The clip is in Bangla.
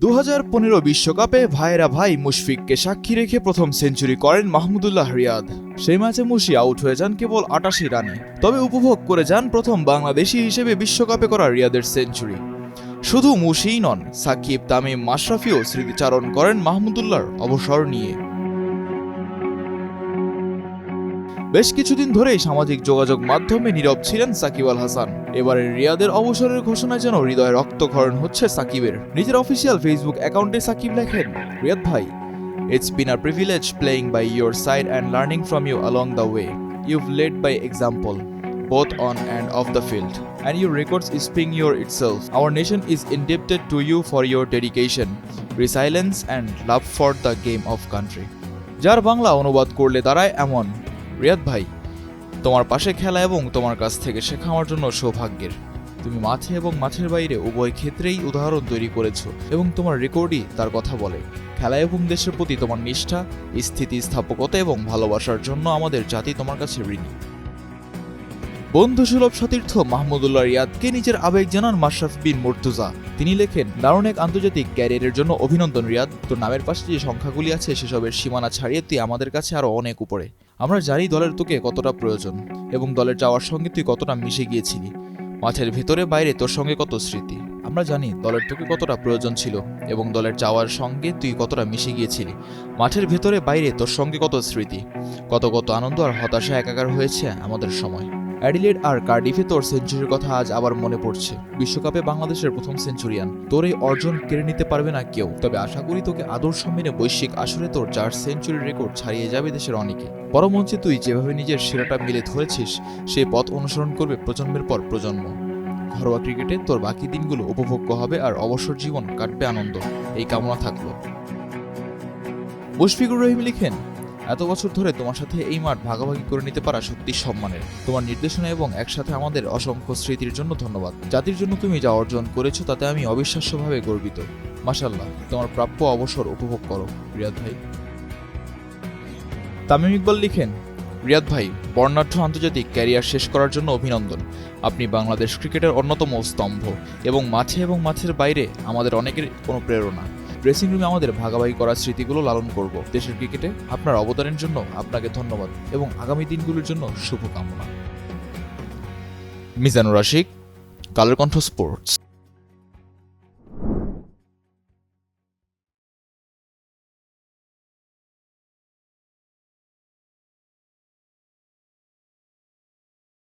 দু বিশ্বকাপে ভাইরা ভাই মুশফিককে সাক্ষী রেখে প্রথম সেঞ্চুরি করেন মাহমুদুল্লাহ রিয়াদ। সেই ম্যাচে মুশি আউট হয়ে যান কেবল আটাশি রানে। তবে উপভোগ করে যান প্রথম বাংলাদেশি হিসেবে বিশ্বকাপে করা রিয়াদের সেঞ্চুরি। শুধু মুশিই নন, সাকিব, তামিম মাশরাফিও স্মৃতিচারণ করেন মাহমুদুল্লাহর অবসর নিয়ে। বেশ কিছুদিন ধরেই সামাজিক যোগাযোগ মাধ্যমে নীরব ছিলেন সাকিব আল হাসান এবারে রিয়াদের অবসরের ঘোষণায় যেন হৃদয়ে রক্তক্ষরণ হচ্ছে সাকিবের নিজের অফিসিয়াল ফেসবুক অ্যাকাউন্টে সাকিব লেখেন রিয়াদ ভাই it's been a privilege playing by your side and learning from you along the way you've led by example both on and off the field, and your records speak your itself. Our nation is indebted to you for your dedication, resilience, and love for the game of country. যার বাংলা অনুবাদ করলে দাঁড়ায় এমন রিয়াদ ভাই, তোমার পাশে খেলা এবং তোমার কাছ থেকে শেখা আমার জন্য সৌভাগ্যের। তুমি মাঠে এবং মাঠের বাইরে উভয় ক্ষেত্রেই উদাহরণ তৈরি করেছ এবং তোমার রেকর্ডই তার কথা বলে। খেলা এবং দেশের প্রতি তোমার নিষ্ঠা, স্থিতিস্থাপকতা এবং ভালোবাসার জন্য আমাদের জাতি তোমার কাছে ঋণী। বন্ধু সুলভ সতীর্থ মাহমুদুল্লাহ রিয়াদকে নিজের আবেগ জানান মাশরাফি বিন মুর্তুজা। তিনি লেখেন, দারুণ এক আন্তর্জাতিক ক্যারিয়ারের জন্য অভিনন্দন রিয়াদ। তোর নামের পাশে যে সংখ্যাগুলি আছে, সেসবের সীমানা ছাড়িয়ে তুই আমাদের কাছে আরও অনেক উপরে। আমরা জানি দলের তোকে কতটা প্রয়োজন এবং দলের যাওয়ার সঙ্গে তুই কতটা মিশে গিয়েছিলি। মাঠের ভেতরে বাইরে তোর সঙ্গে কত স্মৃতি? আমরা জানি দলের তোকে কতটা প্রয়োজন ছিল এবং দলের যাওয়ার সঙ্গে তুই কতটা মিশে গিয়েছিলি। মাঠের ভেতরে বাইরে তোর সঙ্গে কত স্মৃতি? কত কত আনন্দ আর হতাশা একাকার হয়েছে আমাদের সময়। অ্যাডিলেড আর কার্ডিফে তোর সেঞ্চুরির কথা আজ আবার মনে পড়ছে। বিশ্বকাপে বাংলাদেশের প্রথম সেঞ্চুরিয়ান। তোর এই অর্জন কেড়ে নিতে পারবে না কেউ। তবে আশা করি তোকে আদর্শ সম্মেনে বৈশ্বিক আসরে তোর চার সেঞ্চুরির রেকর্ড ছাড়িয়ে যাবে দেশের অনেকে। পরমঞ্চে তুই যেভাবে নিজের সেরাটা মিলে ধরেছিস সেই পথ অনুসরণ করবে প্রজন্মের পর প্রজন্ম। ঘরোয়া ক্রিকেটে তোর বাকি দিনগুলো উপভোগ্য হবে আর অবসর জীবন কাটবে আনন্দ। এই কামনা থাকল। মুশফিকুর রহিম লিখেন এত বছর ধরে তোমার সাথে এই মাঠ ভাগাভাগি করে নিতে পারা সত্যি সম্মানের। তোমার নির্দেশনা এবং একসাথে আমাদের অসংখ্য স্মৃতির জন্য ধন্যবাদ। জাতির জন্য তুমি যা অর্জন করেছ তাতে আমি অবিশ্বাস্যভাবে গর্বিত। মাসাল্লাহ তোমার প্রাপ্য অবসর উপভোগ করো। রিয়াদ ভাই। তামিম ইকবাল লিখেন, রিয়াদ ভাই, বর্ণাঢ্য আন্তর্জাতিক ক্যারিয়ার শেষ করার জন্য অভিনন্দন। আপনি বাংলাদেশ ক্রিকেটের অন্যতম স্তম্ভ এবং মাঠে এবং মাঠের বাইরে আমাদের অনেকের কোনো প্রেরণা। ড্রেসিং রুমে আমাদের ভাগাভাগি করার স্মৃতিগুলো লালন করব। দেশের ক্রিকেটে আপনার অবদানের জন্য আপনাকে ধন্যবাদ এবং আগামী দিনগুলোর জন্য শুভকামনা। মিজানুর আশিক কালের কণ্ঠ স্পোর্টস